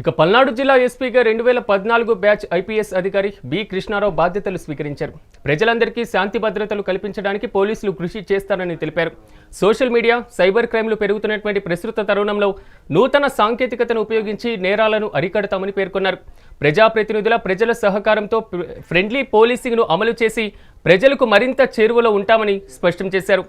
ఇక పల్నాడు జిల్లా ఎస్పీగా రెండు వేల పద్నాలుగు బ్యాచ్ ఐపీఎస్ అధికారి బి కృష్ణారావు బాధ్యతలు స్వీకరించారు. ప్రజలందరికీ శాంతి భద్రతలు కల్పించడానికి పోలీసులు కృషి చేస్తారని తెలిపారు. సోషల్ మీడియా సైబర్ క్రైమ్లు పెరుగుతున్నటువంటి ప్రస్తుత తరుణంలో నూతన సాంకేతికతను ఉపయోగించి నేరాలను అరికడతామని పేర్కొన్నారు. ప్రజాప్రతినిధుల ప్రజల సహకారంతో ఫ్రెండ్లీ పోలీసింగ్ను అమలు చేసి ప్రజలకు మరింత చేరువలో ఉంటామని స్పష్టం చేశారు.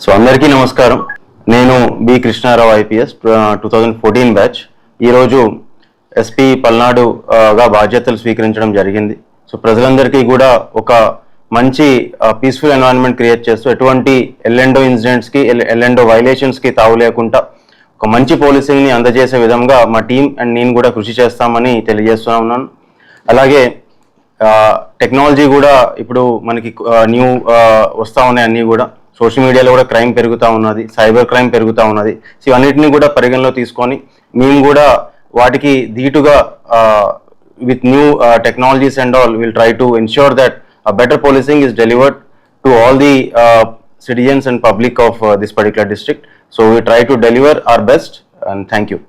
సో అందరికీ నమస్కారం. నేను B Krishnarao IPS two thousand fourteen batch ఈరోజు ఎస్పీ పల్నాడు గా బాధ్యతలు స్వీకరించడం జరిగింది. సో ప్రజలందరికీ కూడా ఒక మంచి పీస్ఫుల్ ఎన్వైరన్మెంట్ క్రియేట్ చేస్తూ ఎటువంటి ఎల్ఎండో ఇన్సిడెంట్స్కి ఎల్ఎండో వైలేషన్స్కి తావు లేకుండా ఒక మంచి పోలీసింగ్ని అందజేసే విధంగా మా టీం అండ్ నేను కూడా కృషి చేస్తామని తెలియజేస్తున్నా ఉన్నాను. అలాగే టెక్నాలజీ కూడా ఇప్పుడు మనకి న్యూ వస్తూ ఉన్నాయి అన్నీ కూడా. సోషల్ మీడియాలో కూడా క్రైమ్ పెరుగుతూ ఉన్నది సైబర్ క్రైమ్ పెరుగుతూ ఉన్నది. సో ఇవన్నిటిని కూడా పరిగణలో తీసుకొని మేము కూడా వాటికి ధీటుగా with new technologies and all will try to ensure that better policing is delivered to all the citizens and public of uh, this particular district. So we try to deliver our best and thank you.